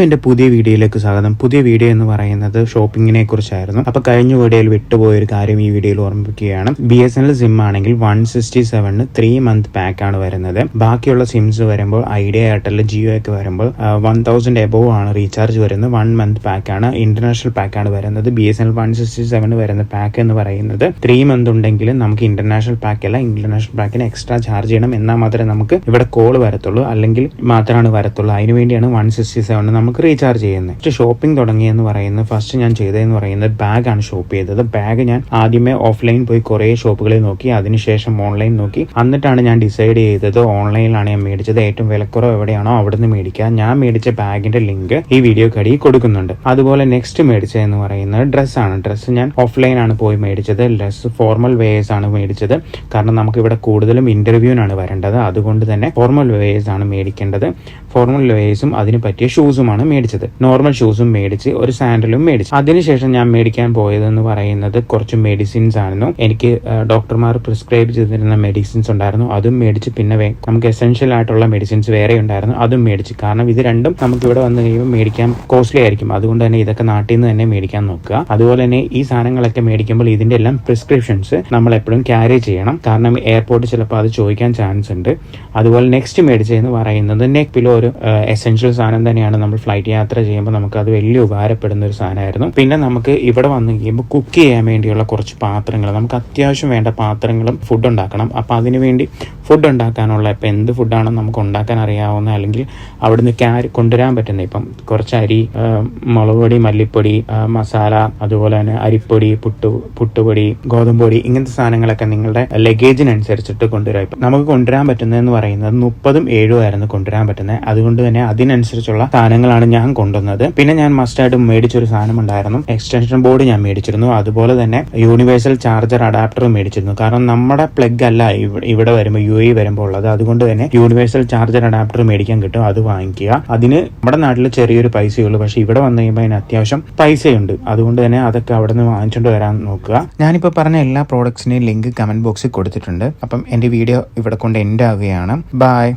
അപ്പൊ എന്റെ പുതിയ വീഡിയോയിലേക്ക് സ്വാഗതം. പുതിയ വീഡിയോ എന്ന് പറയുന്നത് ഷോപ്പിങ്ങിനെ കുറിച്ചായിരുന്നു. അപ്പൊ കഴിഞ്ഞ വീഡിയോയിൽ വിട്ടുപോയ ഒരു കാര്യം ഈ വീഡിയോയിൽ ഓർമ്മിപ്പിക്കുകയാണ്. B S N L SIM ആണെങ്കിൽ one sixty seven three month pack ആണ് വരുന്നത്. ബാക്കിയുള്ള സിംസ് വരുമ്പോൾ ഐഡിയ എയർടെൽ ജിയോ ഒക്കെ വരുമ്പോൾ വൺ തൗസൻഡ് എബോവ് ആണ് റീചാർജ് വരുന്നത്. വൺ മന്ത് പാക്ക് ആണ് ഇന്റർനാഷണൽ പാക്ക് ആണ് വരുന്നത്. B S N L one sixty seven വരുന്ന പാക്ക് എന്ന് പറയുന്നത് ത്രീ മന്ത് ഉണ്ടെങ്കിൽ നമുക്ക് ഇന്റർനാഷണൽ പാക്ക് അല്ല ഇന്റർനാഷണൽ പാക്കിന് എക്സ്ട്രാ ചാർജ് ചെയ്യണം. എന്നാൽ മാത്രമേ നമുക്ക് ഇവിടെ കോൾ വരത്തുള്ളൂ. അല്ലെങ്കിൽ മാത്രമാണ് വരത്തുള്ളൂ. അതിനുവേണ്ടിയാണ് വൺ സിക്സ്റ്റി സെവൻ നമുക്ക് റീചാർജ് ചെയ്യുന്നത് ഫസ്റ്റ് ഷോപ്പിംഗ് തുടങ്ങിയെന്ന് പറയുന്നത് ഫസ്റ്റ് ഞാൻ ചെയ്തതെന്ന് പറയുന്നത് ബാഗാണ് ഷോപ്പ് ചെയ്തത്. ബാഗ് ഞാൻ ആദ്യമേ ഓഫ്ലൈൻ പോയി കുറേ ഷോപ്പുകളിൽ നോക്കി അതിനുശേഷം ഓൺലൈൻ നോക്കി. എന്നിട്ടാണ് ഞാൻ ഡിസൈഡ് ചെയ്തത് ഓൺലൈനിലാണ് ഞാൻ മേടിച്ചത്. ഏറ്റവും വിലക്കുറവ് എവിടെയാണോ അവിടെ നിന്ന് മേടിക്കുക. ഞാൻ മേടിച്ച ബാഗിന്റെ ലിങ്ക് ഈ വീഡിയോ കടി കൊടുക്കുന്നുണ്ട്. അതുപോലെ നെക്സ്റ്റ് മേടിച്ചതെന്ന് പറയുന്നത് ഡ്രസ്സാണ് ഡ്രസ്സ് ഞാൻ ഓഫ്ലൈൻ ആണ് പോയി മേടിച്ചത്. ഡ്രസ്സ് ഫോർമൽ വേഴ്സ് ആണ് മേടിച്ചത്. കാരണം നമുക്ക് ഇവിടെ കൂടുതലും ഇന്റർവ്യൂവിനാണ് വരേണ്ടത്. അതുകൊണ്ട് തന്നെ ഫോർമൽ വേഴ്സ് ആണ് മേടിക്കേണ്ടത്. ഫോർമൽ വേഴ്സും അതിന് പറ്റിയ ഷൂസുമാണ് മേടിച്ചത്. നോർമൽ ഷൂസും മേടിച്ച് ഒരു സാൻഡലും മേടിച്ചു. അതിനുശേഷം ഞാൻ മേടിക്കാൻ പോയതെന്ന് പറയുന്നത് കുറച്ച് മെഡിസിൻസ് ആണെന്നു. എനിക്ക് ഡോക്ടർമാർ പ്രിസ്ക്രൈബ് ചെയ്തിരുന്ന മെഡിസിൻസ് ഉണ്ടായിരുന്നു. അതും മേടിച്ച് പിന്നെ നമുക്ക് എസെൻഷ്യൽ ആയിട്ടുള്ള മെഡിസിൻസ് വേറെ ഉണ്ടായിരുന്നു. അതും മേടിച്ച്. കാരണം ഇത് രണ്ടും നമുക്ക് ഇവിടെ വന്ന് കഴിയുമ്പോൾ മേടിക്കാൻ കോസ്റ്റ്ലി ആയിരിക്കും. അതുകൊണ്ട് തന്നെ ഇതൊക്കെ നാട്ടിൽ നിന്ന് തന്നെ മേടിക്കാൻ നോക്കുക. അതുപോലെ തന്നെ ഈ സാധനങ്ങളൊക്കെ മേടിക്കുമ്പോൾ ഇതിന്റെ എല്ലാം പ്രിസ്ക്രിപ്ഷൻസ് നമ്മൾ എപ്പോഴും ക്യാരി ചെയ്യണം. കാരണം എയർപോർട്ടിൽ ചിലപ്പോൾ അത് ചോദിക്കാൻ ചാൻസ് ഉണ്ട്. അതുപോലെ നെക്സ്റ്റ് മേടിച്ചതെന്ന് പറയുന്നത് നെക്ക് പിലോ ഒരു എസെൻഷ്യൽ സാധനം തന്നെയാണ് നമ്മൾ ഫ്ലൈറ്റ് യാത്ര ചെയ്യുമ്പോൾ നമുക്ക് അത് വലിയ ഉപകാരപ്പെടുന്ന ഒരു സാധനമായിരുന്നു. പിന്നെ നമുക്ക് ഇവിടെ വന്നു കഴിയുമ്പോൾ കുക്ക് ചെയ്യാൻ വേണ്ടിയുള്ള കുറച്ച് പാത്രങ്ങൾ നമുക്ക് അത്യാവശ്യം വേണ്ട പാത്രങ്ങളും ഫുഡ് ഉണ്ടാക്കണം. അപ്പോൾ അതിനു വേണ്ടി ഫുഡ് ഉണ്ടാക്കാനുള്ള ഇപ്പം എന്ത് ഫുഡാണ് നമുക്ക് ഉണ്ടാക്കാൻ അറിയാവുന്ന അല്ലെങ്കിൽ അവിടുന്ന് ക്യാരി കൊണ്ടുവരാൻ പറ്റുന്ന ഇപ്പം കുറച്ച് അരി മുളകുപൊടി മുളക് പൊടി മല്ലിപ്പൊടി മസാല അതുപോലെ തന്നെ അരിപ്പൊടി പുട്ടു പുട്ടുപൊടി ഗോതമ്പ് പൊടി ഇങ്ങനത്തെ സാധനങ്ങളൊക്കെ നിങ്ങളുടെ ലഗേജിനനുസരിച്ചിട്ട് കൊണ്ടുവരാം. ഇപ്പം നമുക്ക് കൊണ്ടുവരാൻ പറ്റുന്നതെന്ന് പറയുന്നത് മുപ്പതും ഏഴും ആയിരുന്നു കൊണ്ടുവരാൻ പറ്റുന്നത്. അതുകൊണ്ട് തന്നെ അതിനനുസരിച്ചുള്ള സാധനങ്ങളാണ് ഞാൻ കൊണ്ടുവന്നത്. പിന്നെ ഞാൻ മസ്റ്റായിട്ട് മേടിച്ചൊരു സാധനം ഉണ്ടായിരുന്നു എക്സ്റ്റൻഷൻ ബോർഡ് ഞാൻ മേടിച്ചിരുന്നു. അതുപോലെ തന്നെ യൂണിവേഴ്സൽ ചാർജർ അഡാപ്റ്ററും മേടിച്ചിരുന്നു. കാരണം നമ്മുടെ പ്ലഗ് അല്ല ഇവ- ഇവിടെ വരുമ്പോൾ യു എ വരുമ്പോൾ ഉള്ളത്. അതുകൊണ്ട് തന്നെ യൂണിവേഴ്സൽ ചാർജർ അഡാപ്റ്റർ മേടിക്കാൻ കിട്ടും. അത് വാങ്ങിക്കുക. അതിന് നമ്മുടെ നാട്ടിൽ ചെറിയൊരു പൈസയുള്ളൂ. പക്ഷെ ഇവിടെ വന്നു കഴിയുമ്പോൾ അതിന് അത്യാവശ്യം പൈസയുണ്ട്. അതുകൊണ്ട് തന്നെ അതൊക്കെ അവിടെ നിന്ന് വാങ്ങിച്ചുകൊണ്ട് വരാൻ നോക്കുക. ഞാനിപ്പോൾ പറഞ്ഞ എല്ലാ പ്രോഡക്ട്സിനെയും ലിങ്ക് കമന്റ് ബോക്സിൽ കൊടുത്തിട്ടുണ്ട്. അപ്പം എന്റെ വീഡിയോ ഇവിടെ കൊണ്ട് എൻഡ് ആവുകയാണ്. ബൈ